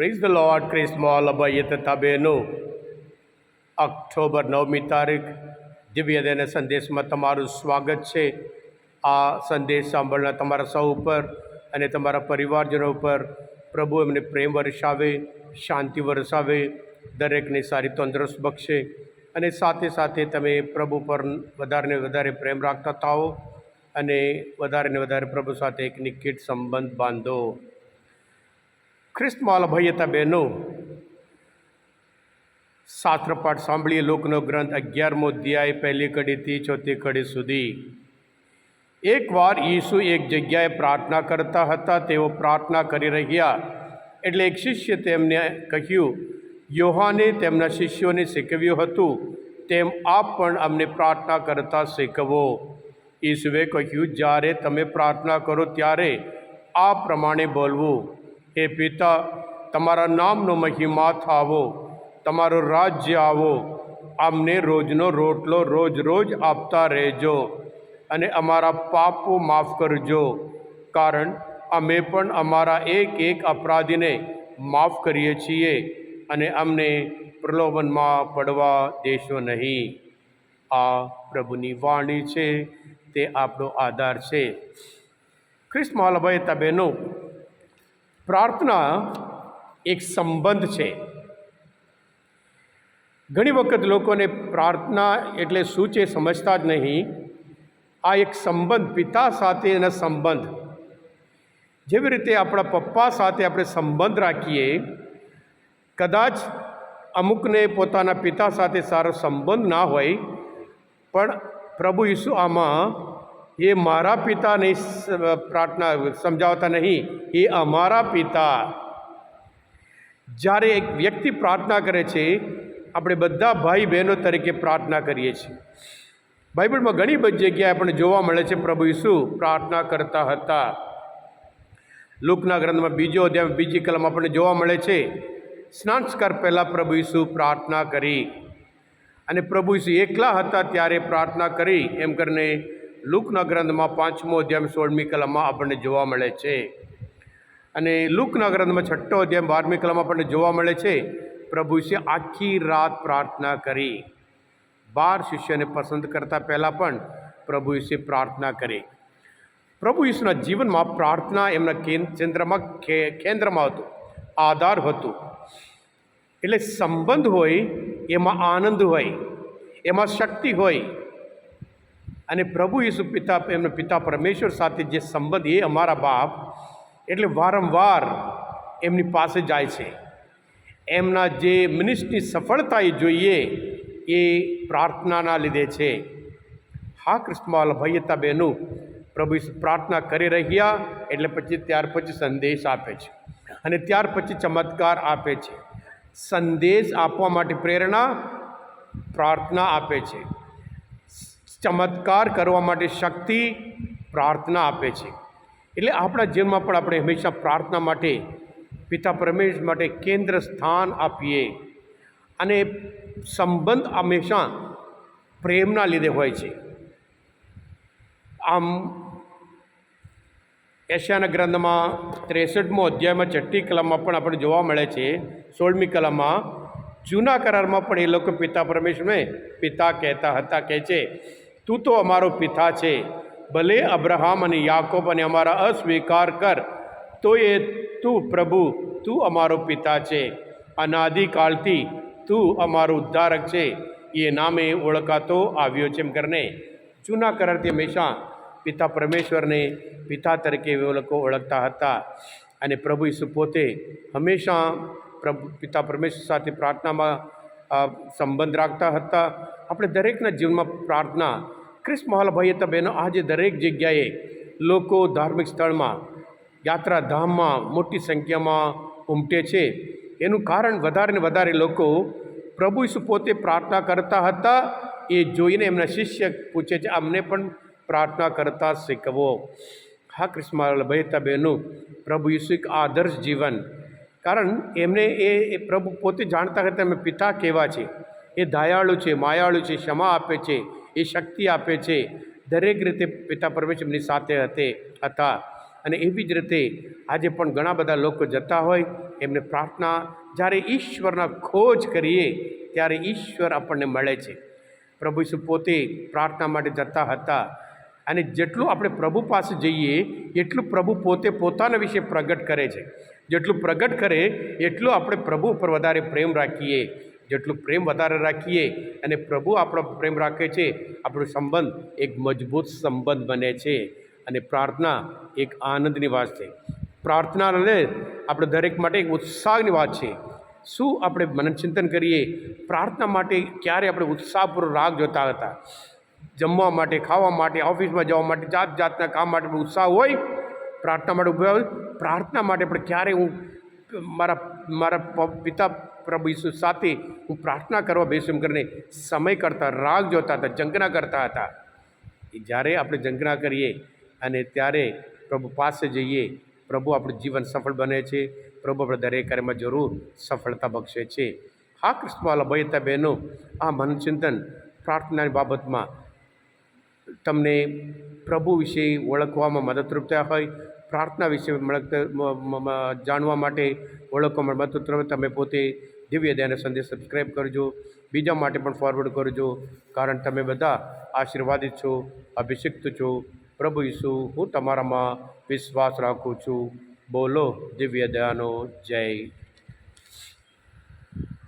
Praise the Lord ક્રિસ્મોલ અભય તથા બહેનો ઓક્ટોબર નવમી તારીખ દિવ્ય દેને સંદેશમાં તમારું સ્વાગત છે આ સંદેશ સાંભળનાર તમારા સૌ ઉપર અને તમારા પરિવારજનો ઉપર પ્રભુ એમને પ્રેમ વરસાવે શાંતિ વરસાવે દરેકને સારી તંદુરસ્ત બક્ષે અને સાથે સાથે તમે પ્રભુ પર વધારે વધારે પ્રેમ રાખતા થાઓ અને વધારે ને વધારે પ્રભુ સાથે એક નિકટ સંબંધ બાંધો ખ્રિસ્તમાલ ભયતા બહેનો શાસ્ત્રપાઠ સાંભળીએ. લોકનો ગ્રંથ અગિયારમો અધ્યાય, પહેલી કડીથી ચોથી કડી સુધી. એકવાર ઈસુ એક જગ્યાએ પ્રાર્થના કરતા હતા, તેઓ પ્રાર્થના કરી રહ્યા. એટલે એક શિષ્ય તેમને કહ્યું, યોહાને તેમના શિષ્યોને શીખવ્યું હતું, તેમ આપ પણ અમને પ્રાર્થના કરતા શીખવો. ઈસુએ કહ્યું, જ્યારે તમે પ્રાર્થના કરો ત્યારે આ પ્રમાણે બોલવું. હે પિતા, તમારા નામનો મહિમા થાવો, તમારો રાજ્ય આવો, અમને રોજનો રોટલો રોજ રોજ આપતા રહેજો અને અમારા પાપો માફ કરજો, કારણ અમે પણ અમારા એક એક અપરાધીને માફ કરીએ છીએ અને અમને પ્રલોભનમાં પડવા દેશો નહીં. આ પ્રભુની વાણી છે, તે આપણો આધાર છે. ખ્રિસ્ત માલભાઈ તબેનો પ્રાર્થના એક સંબંધ છે. ઘણી વખત લોકોને પ્રાર્થના એટલે શું છે સમજતા જ નહીં. આ એક સંબંધ, પિતા સાથેના સંબંધ. જેવી રીતે આપણા પપ્પા સાથે આપણે સંબંધ રાખીએ, કદાચ અમુકને પોતાના પિતા સાથે સારો સંબંધ ના હોય, પણ પ્રભુ ઈસુ આમાં એ મારા પિતા નહીં પ્રાર્થના સમજાવતા નહીં. એ અમારા પિતા. જ્યારે એક વ્યક્તિ પ્રાર્થના કરે છે, આપણે બધા ભાઈ બહેનો તરીકે પ્રાર્થના કરીએ છીએ. બાઇબલમાં ઘણી બધી જગ્યાએ આપણને જોવા મળે છે, પ્રભુ ઈસુ પ્રાર્થના કરતા હતા. લુકના ગ્રંથમાં બીજો અધ્યાય બીજી કલમ આપણને જોવા મળે છે સ્નાનસ્કાર પહેલાં પ્રભુ ઈસુ પ્રાર્થના કરી. અને પ્રભુ ઈસુ એકલા હતા ત્યારે પ્રાર્થના કરી, એમ કરીને લુકના ગ્રંથમાં પાંચમો અધ્યાય સોળમી કલમમાં આપણને જોવા મળે છે. અને લુકના ગ્રંથમાં છઠ્ઠો અધ્યાય બારમી કલમમાં આપણને જોવા મળે છે, પ્રભુ ઈસુએ આખી રાત પ્રાર્થના કરી. બાર શિષ્યને પસંદ કરતાં પહેલાં પણ પ્રભુ ઈસુએ પ્રાર્થના કરી. પ્રભુ ઈસુના જીવનમાં પ્રાર્થના એમના કેન્દ્રમાં કેન્દ્રમાં હતું, આધાર હતું. એટલે સંબંધ હોય, એમાં આનંદ હોય, એમાં શક્તિ હોય અને પ્રભુ ઈસુ પિતા એમના પિતા પરમેશ્વર સાથે જે સંબંધ, એ અમારા બાપ એટલે વારંવાર એમની પાસે જાય છે. એમના જે મિનિસ્ટ્રી સફળતા એ જોઈએ, એ પ્રાર્થનાના લીધે છે. હા કૃષ્ણમાલ ભૈયતા બહેનો, પ્રભુ પ્રાર્થના કરી રહ્યા, એટલે પછી ત્યાર પછી સંદેશ આપે છે. અને ત્યાર પછી ચમત્કાર આપે છે. સંદેશ આપવા માટે પ્રેરણા, પ્રાર્થના આપે છે. ચમત્કાર કરવા માટે શક્તિ પ્રાર્થના આપે છે. એટલે આપણા જીવનમાં પણ આપણે હંમેશા પ્રાર્થના માટે, પિતા પરમેશ્વર માટે કેન્દ્ર સ્થાન આપીએ. અને સંબંધ હંમેશા પ્રેમના લીધે હોય છે. આમ, એશિયાના ગ્રંથમાં ત્રેસઠમો અધ્યાયમાં છઠ્ઠી કલમમાં પણ આપણે જોવા મળે છે, સોળમી કલમમાં જૂના કરારમાં પણ એ લોકો પિતા પરમેશ્વરને પિતા કહેતા હતા, કહે છે તું તો અમારો પિતા છે. ભલે અબ્રહામ અને યાકોબ અને અમારા અસ્વીકાર કર તો એ તું પ્રભુ, તું અમારો પિતા છે. અનાદિકાળથી તું અમારો ઉદ્ધારક છે. એ નામે ઓળખાતો આવ્યો છે એમ કરીને જૂના કરારથી હંમેશા પિતા પરમેશ્વરને પિતા તરીકે લોકો ઓળખતા હતા. અને પ્રભુ ઈસુ પોતે હંમેશા પ્રભુ, પિતા પરમેશ્વર સાથે પ્રાર્થનામાં સંબંધ રાખતા હતા. આપણે દરેકના જીવનમાં પ્રાર્થના ક્રિસ્ત મહાલભાઈ બહેનો આજે દરેક જગ્યાએ લોકો ધાર્મિક સ્થળમાં, યાત્રાધામમાં મોટી સંખ્યામાં ઉમટે છે. એનું કારણ વધારે ને વધારે લોકો પ્રભુ ઈસુ પોતે પ્રાર્થના કરતા હતા, એ જોઈને એમના શિષ્ય પૂછે છે, અમને પણ પ્રાર્થના કરતા શીખવો. હા, કૃષ્ણ ભયતા બહેનો પ્રભુ ઈસુ એક આદર્શ જીવન. કારણ એમને એ એ પ્રભુ પોતે જાણતા હતા અમે પિતા કેવા છે? એ દયાળુ છે, માયાળુ છે, ક્ષમા આપે છે. એ શક્તિ આપે છે. દરેક રીતે પિતા પરમેશ્વર એમની સાથે હતે, હતા. અને એવી જ રીતે આજે પણ ઘણા બધા લોકો જતા હોય, એમને પ્રાર્થના, જ્યારે ઈશ્વરના ખોજ કરીએ, ત્યારે ઈશ્વર આપણને મળે છે. પ્રભુ ઈસુ પોતે પ્રાર્થના માટે જતા હતા. અને જેટલું આપણે પ્રભુ પાસે જઈએ, એટલું પ્રભુ પોતે પોતાના વિશે પ્રગટ કરે છે. જેટલું પ્રગટ કરે, એટલું આપણે પ્રભુ ઉપર વધારે પ્રેમ રાખીએ. જેટલું પ્રેમ વધારે રાખીએ અને પ્રભુ આપણો પ્રેમ રાખે છે, આપણો સંબંધ એક મજબૂત સંબંધ બને છે અને પ્રાર્થના એક આનંદની વાત છે. પ્રાર્થના લે આપણે દરેક માટે એક ઉત્સાહની વાત છે. શું આપણે મનચિંતન કરીએ? પ્રાર્થના માટે ક્યારે આપણે ઉત્સાહપૂર્વક રાગ જોતા હતા? જમવા માટે, ખાવા માટે, ઓફિસમાં જવા માટે, જાત જાતના કામ માટે ઉત્સાહ હોય, પ્રાર્થના માટે ઊભા હોય. પ્રાર્થના માટે પણ ક્યારે હું મારા મારા પિતા પ્રભુ ઈસુ સાથે હું પ્રાર્થના કરવા બેસું કરીને સમય કરતા, રાગ જોતા હતા, જંગના કરતા હતા. જ્યારે આપણે જંગના કરીએ અને ત્યારે પ્રભુ પાસે જઈએ, પ્રભુ આપણું જીવન સફળ બને છે. પ્રભુ આપણે દરેક કાર્યમાં જરૂર સફળતા બક્ષે છે. હા કૃષ્ણવાલા ભાઈ હતા, બહેનો, આ મનચિંતન પ્રાર્થનાની બાબતમાં તમને પ્રભુ વિશે ઓળખવામાં મદદરૂપ થયા હોય, પ્રાર્થના વિશે જાણવા માટે ઓળખવામાં મદદરૂપ તમે પોતે દિવ્ય દયાને સંદેશ સબસ્ક્રાઈબ કરજો. બીજા માટે પણ ફોરવર્ડ કરજો. કારણ તમે બધા આશીર્વાદિત છો, અભિષિક્ત છો. પ્રભુ ઈસુ, હું તમારામાં વિશ્વાસ રાખું છું. બોલો દિવ્ય દયાનો જય